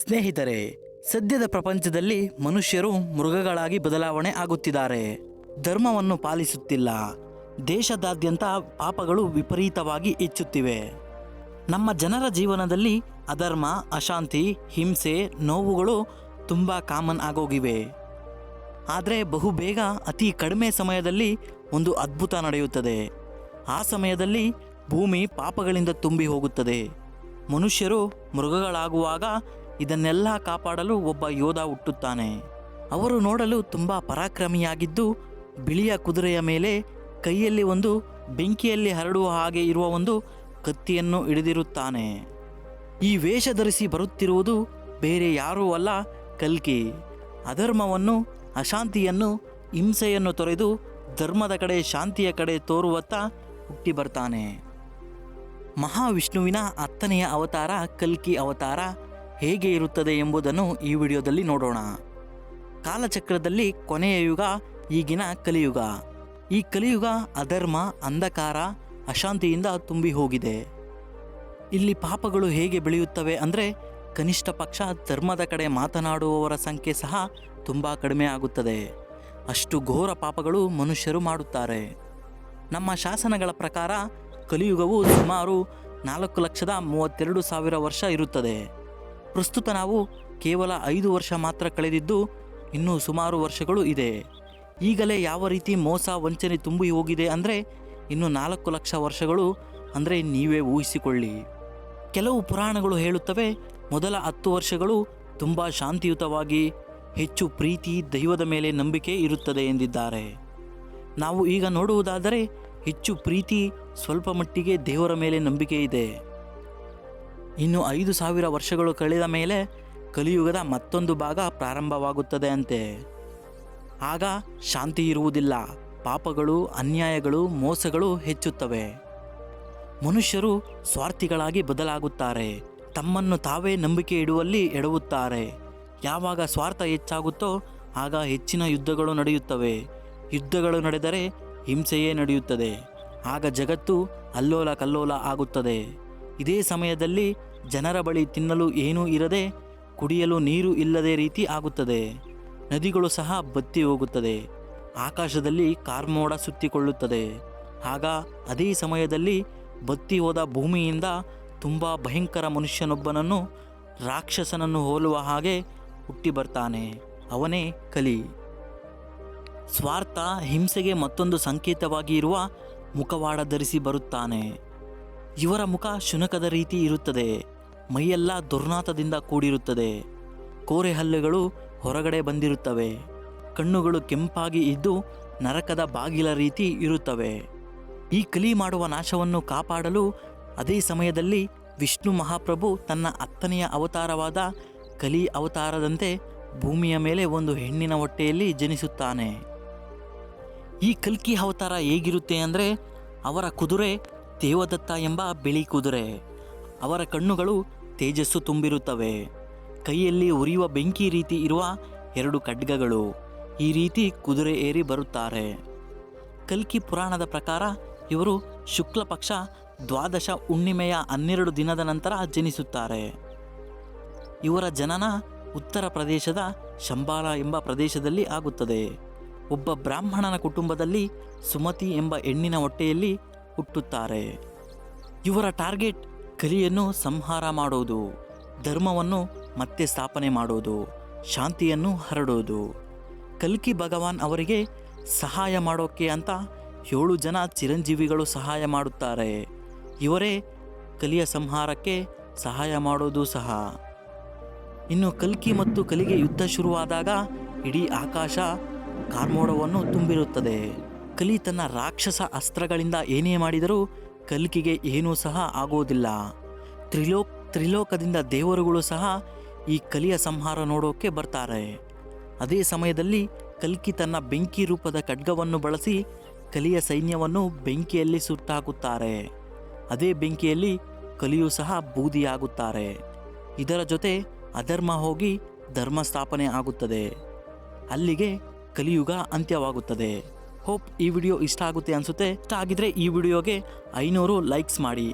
ಸ್ನೇಹಿತರೆ, ಸದ್ಯದ ಪ್ರಪಂಚದಲ್ಲಿ ಮನುಷ್ಯರು ಮೃಗಗಳಾಗಿ ಬದಲಾವಣೆ ಆಗುತ್ತಿದ್ದಾರೆ. ಧರ್ಮವನ್ನು ಪಾಲಿಸುತ್ತಿಲ್ಲ. ದೇಶದಾದ್ಯಂತ ಪಾಪಗಳು ವಿಪರೀತವಾಗಿ ಹೆಚ್ಚುತ್ತಿವೆ. ನಮ್ಮ ಜನರ ಜೀವನದಲ್ಲಿ ಅಧರ್ಮ, ಅಶಾಂತಿ, ಹಿಂಸೆ, ನೋವುಗಳು ತುಂಬ ಕಾಮನ್ ಆಗೋಗಿವೆ. ಆದರೆ ಬಹುಬೇಗ ಅತಿ ಕಡಿಮೆ ಸಮಯದಲ್ಲಿ ಒಂದು ಅದ್ಭುತ ನಡೆಯುತ್ತದೆ. ಆ ಸಮಯದಲ್ಲಿ ಭೂಮಿ ಪಾಪಗಳಿಂದ ತುಂಬಿ ಹೋಗುತ್ತದೆ. ಮನುಷ್ಯರು ಮೃಗಗಳಾಗುವಾಗ ಇದನ್ನೆಲ್ಲ ಕಾಪಾಡಲು ಒಬ್ಬ ಯೋಧ ಹುಟ್ಟುತ್ತಾನೆ. ಅವರು ನೋಡಲು ತುಂಬ ಪರಾಕ್ರಮಿಯಾಗಿದ್ದು, ಬಿಳಿಯ ಕುದುರೆಯ ಮೇಲೆ ಕೈಯಲ್ಲಿ ಒಂದು, ಬೆಂಕಿಯಲ್ಲಿ ಹರಡುವ ಹಾಗೆ ಇರುವ ಒಂದು ಕತ್ತಿಯನ್ನು ಹಿಡಿದಿರುತ್ತಾನೆ. ಈ ವೇಷ ಧರಿಸಿ ಬರುತ್ತಿರುವುದು ಬೇರೆ ಯಾರೂ ಅಲ್ಲ ಕಲ್ಕಿ. ಅಧರ್ಮವನ್ನು, ಅಶಾಂತಿಯನ್ನು, ಹಿಂಸೆಯನ್ನು ತೊರೆದು ಧರ್ಮದ ಕಡೆ, ಶಾಂತಿಯ ಕಡೆ ತೋರುವತ್ತ ಹುಟ್ಟಿ ಬರ್ತಾನೆ. ಮಹಾವಿಷ್ಣುವಿನ ಹತ್ತನೆಯ ಅವತಾರ ಕಲ್ಕಿ ಅವತಾರ ಹೇಗೆ ಇರುತ್ತದೆ ಎಂಬುದನ್ನು ಈ ವಿಡಿಯೋದಲ್ಲಿ ನೋಡೋಣ. ಕಾಲಚಕ್ರದಲ್ಲಿ ಕೊನೆಯ ಯುಗ, ಈಗಿನ ಕಲಿಯುಗ. ಈ ಕಲಿಯುಗ ಅಧರ್ಮ, ಅಂಧಕಾರ, ಅಶಾಂತಿಯಿಂದ ತುಂಬಿ ಹೋಗಿದೆ. ಇಲ್ಲಿ ಪಾಪಗಳು ಹೇಗೆ ಬೆಳೆಯುತ್ತವೆ ಅಂದರೆ, ಕನಿಷ್ಠ ಪಕ್ಷ ಧರ್ಮದ ಕಡೆ ಮಾತನಾಡುವವರ ಸಂಖ್ಯೆ ಸಹ ತುಂಬ ಕಡಿಮೆ ಆಗುತ್ತದೆ. ಅಷ್ಟು ಘೋರ ಪಾಪಗಳು ಮನುಷ್ಯರು ಮಾಡುತ್ತಾರೆ. ನಮ್ಮ ಶಾಸನಗಳ ಪ್ರಕಾರ ಕಲಿಯುಗವು ಸುಮಾರು ನಾಲ್ಕು ಲಕ್ಷದ ಮೂವತ್ತೆರಡು ಸಾವಿರ ವರ್ಷ ಇರುತ್ತದೆ. ಪ್ರಸ್ತುತ ನಾವು ಕೇವಲ ಐದು ವರ್ಷ ಮಾತ್ರ ಕಳೆದಿದ್ದು ಇನ್ನೂ ಸುಮಾರು ವರ್ಷಗಳು ಇದೆ. ಈಗಲೇ ಯಾವ ರೀತಿ ಮೋಸ, ವಂಚನೆ ತುಂಬಿ ಹೋಗಿದೆ ಅಂದರೆ ಇನ್ನು ನಾಲ್ಕು ಲಕ್ಷ ವರ್ಷಗಳು ಅಂದರೆ ನೀವೇ ಊಹಿಸಿಕೊಳ್ಳಿ. ಕೆಲವು ಪುರಾಣಗಳು ಹೇಳುತ್ತವೆ, ಮೊದಲ ಹತ್ತು ವರ್ಷಗಳು ತುಂಬ ಶಾಂತಿಯುತವಾಗಿ ಹೆಚ್ಚು ಪ್ರೀತಿ, ದೈವದ ಮೇಲೆ ನಂಬಿಕೆ ಇರುತ್ತದೆ ಎಂದಿದ್ದಾರೆ. ನಾವು ಈಗ ನೋಡುವುದಾದರೆ ಹೆಚ್ಚು ಪ್ರೀತಿ, ಸ್ವಲ್ಪ ಮಟ್ಟಿಗೆ ದೇವರ ಮೇಲೆ ನಂಬಿಕೆ ಇದೆ. ಇನ್ನು ಐದು ಸಾವಿರ ವರ್ಷಗಳು ಕಳೆದ ಮೇಲೆ ಕಲಿಯುಗದ ಮತ್ತೊಂದು ಭಾಗ ಪ್ರಾರಂಭವಾಗುತ್ತದೆ ಅಂತೆ. ಆಗ ಶಾಂತಿ ಇರುವುದಿಲ್ಲ, ಪಾಪಗಳು, ಅನ್ಯಾಯಗಳು, ಮೋಸಗಳು ಹೆಚ್ಚುತ್ತವೆ. ಮನುಷ್ಯರು ಸ್ವಾರ್ಥಿಗಳಾಗಿ ಬದಲಾಗುತ್ತಾರೆ, ತಮ್ಮನ್ನು ತಾವೇ ನಂಬಿಕೆ ಇಡುವಲ್ಲಿ ಎಡವುತ್ತಾರೆ. ಯಾವಾಗ ಸ್ವಾರ್ಥ ಹೆಚ್ಚಾಗುತ್ತೋ ಆಗ ಹೆಚ್ಚಿನ ಯುದ್ಧಗಳು ನಡೆಯುತ್ತವೆ. ಯುದ್ಧಗಳು ನಡೆದರೆ ಹಿಂಸೆಯೇ ನಡೆಯುತ್ತದೆ. ಆಗ ಜಗತ್ತು ಅಲ್ಲೋಲ ಕಲ್ಲೋಲ ಆಗುತ್ತದೆ. ಇದೇ ಸಮಯದಲ್ಲಿ ಜನರ ಬಳಿ ತಿನ್ನಲು ಏನೂ ಇರದೆ ಕುಡಿಯಲು ನೀರು ಇಲ್ಲದೆ ರೀತಿ ಆಗುತ್ತದೆ. ನದಿಗಳು ಸಹ ಬತ್ತಿ ಹೋಗುತ್ತದೆ. ಆಕಾಶದಲ್ಲಿ ಕಾರ್ಮೋಡ ಸುತ್ತಿಕೊಳ್ಳುತ್ತದೆ. ಆಗ ಅದೇ ಸಮಯದಲ್ಲಿ ಬತ್ತಿ ಹೋದ ಭೂಮಿಯಿಂದ ತುಂಬ ಭಯಂಕರ ಮನುಷ್ಯನೊಬ್ಬನನ್ನು ರಾಕ್ಷಸನನ್ನು ಹೋಲುವ ಹಾಗೆ ಹುಟ್ಟಿ ಬರ್ತಾನೆ. ಅವನೇ ಕಲಿ. ಸ್ವಾರ್ಥ ಹಿಂಸೆಗೆ ಮತ್ತೊಂದು ಸಂಕೇತವಾಗಿ ಇರುವ ಮುಖವಾಡ ಧರಿಸಿ ಬರುತ್ತಾನೆ. ಇವರ ಮುಖ ಶುನಕದ ರೀತಿ ಇರುತ್ತದೆ, ಮೈಯೆಲ್ಲ ದುರ್ನಾತದಿಂದ ಕೂಡಿರುತ್ತದೆ. ಕೋರೆ ಹಲ್ಲೆಗಳು ಹೊರಗಡೆ ಬಂದಿರುತ್ತವೆ, ಕಣ್ಣುಗಳು ಕೆಂಪಾಗಿ ಇದ್ದು ನರಕದ ಬಾಗಿಲ ರೀತಿ ಇರುತ್ತವೆ. ಈ ಕಲಿ ಮಾಡುವ ನಾಶವನ್ನು ಕಾಪಾಡಲು ಅದೇ ಸಮಯದಲ್ಲಿ ವಿಷ್ಣು ಮಹಾಪ್ರಭು ತನ್ನ ಹತ್ತನೆಯ ಅವತಾರವಾದ ಕಲಿ ಅವತಾರದಂತೆ ಭೂಮಿಯ ಮೇಲೆ ಒಂದು ಹೆಣ್ಣಿನ ಹೊಟ್ಟೆಯಲ್ಲಿ ಜನಿಸುತ್ತಾನೆ. ಈ ಕಲ್ಕಿ ಅವತಾರ ಹೇಗಿರುತ್ತೆ ಅಂದರೆ ಅವರ ಕುದುರೆ ದೇವದತ್ತ ಎಂಬ ಬಿಳಿ ಕುದುರೆ. ಅವರ ಕಣ್ಣುಗಳು ತೇಜಸ್ಸು ತುಂಬಿರುತ್ತವೆ. ಕೈಯಲ್ಲಿ ಉರಿಯುವ ಬೆಂಕಿ ರೀತಿ ಇರುವ ಎರಡು ಖಡ್ಗಗಳು ಈ ರೀತಿ ಕುದುರೆ ಏರಿ ಬರುತ್ತಾರೆ. ಕಲ್ಕಿ ಪುರಾಣದ ಪ್ರಕಾರ ಇವರು ಶುಕ್ಲ ಪಕ್ಷ ದ್ವಾದಶ ಹುಣ್ಣಿಮೆಯ ಹನ್ನೆರಡು ದಿನದ ನಂತರ ಜನಿಸುತ್ತಾರೆ. ಇವರ ಜನನ ಉತ್ತರ ಪ್ರದೇಶದ ಶಂಬಾಲ ಎಂಬ ಪ್ರದೇಶದಲ್ಲಿ ಆಗುತ್ತದೆ. ಒಬ್ಬ ಬ್ರಾಹ್ಮಣನ ಕುಟುಂಬದಲ್ಲಿ ಸುಮತಿ ಎಂಬ ಹೆಣ್ಣಿನ ಹೊಟ್ಟೆಯಲ್ಲಿ ಹುಟ್ಟುತ್ತಾರೆ. ಇವರ ಟಾರ್ಗೆಟ್ ಕಲಿಯನ್ನು ಸಂಹಾರ ಮಾಡುವುದು ಧರ್ಮವನ್ನು ಮತ್ತೆ ಸ್ಥಾಪನೆ ಮಾಡುವುದು ಶಾಂತಿಯನ್ನು ಹರಡುವುದು ಕಲ್ಕಿ ಭಗವಾನ್ ಅವರಿಗೆ ಸಹಾಯ ಮಾಡೋಕ್ಕೆ ಅಂತ ಏಳು ಜನ ಚಿರಂಜೀವಿಗಳು ಸಹಾಯ ಮಾಡುತ್ತಾರೆ. ಇವರೇ ಕಲಿಯ ಸಂಹಾರಕ್ಕೆ ಸಹಾಯ ಮಾಡೋದು ಸಹ. ಇನ್ನು ಕಲ್ಕಿ ಮತ್ತು ಕಲಿಗೆ ಯುದ್ಧ ಶುರುವಾದಾಗ ಇಡೀ ಆಕಾಶ ಕಾರ್ಮೋಡವನ್ನು ತುಂಬಿರುತ್ತದೆ. ಕಲಿ ತನ್ನ ರಾಕ್ಷಸ ಅಸ್ತ್ರಗಳಿಂದ ಏನೇ ಮಾಡಿದರೂ ಕಲ್ಕಿಗೆ ಏನೂ ಸಹ ಆಗೋದಿಲ್ಲ. ತ್ರಿಲೋಕ್, ತ್ರಿಲೋಕದಿಂದ ದೇವರುಗಳು ಸಹ ಈ ಕಲಿಯ ಸಂಹಾರ ನೋಡೋಕೆ ಬರ್ತಾರೆ. ಅದೇ ಸಮಯದಲ್ಲಿ ಕಲ್ಕಿ ತನ್ನ ಬೆಂಕಿ ರೂಪದ ಖಡ್ಗವನ್ನು ಬಳಸಿ ಕಲಿಯ ಸೈನ್ಯವನ್ನು ಬೆಂಕಿಯಲ್ಲಿ ಸುಟ್ಟಾಕುತ್ತಾರೆ. ಅದೇ ಬೆಂಕಿಯಲ್ಲಿ ಕಲಿಯೂ ಸಹ ಬೂದಿಯಾಗುತ್ತಾರೆ. ಇದರ ಜೊತೆ ಅಧರ್ಮ ಹೋಗಿ ಧರ್ಮ ಸ್ಥಾಪನೆ ಆಗುತ್ತದೆ. ಅಲ್ಲಿಗೆ ಕಲಿಯುಗ ಅಂತ್ಯವಾಗುತ್ತದೆ. ಹೋಪ್ ಈ ವಿಡಿಯೋ ಇಷ್ಟ ಆಗುತ್ತೆ ಅನಿಸುತ್ತೆ. ಇಷ್ಟ ಆಗಿದ್ರೆ ಈ ವಿಡಿಯೋಗೆ ಐನೂರು ಲೈಕ್ಸ್ ಮಾಡಿ.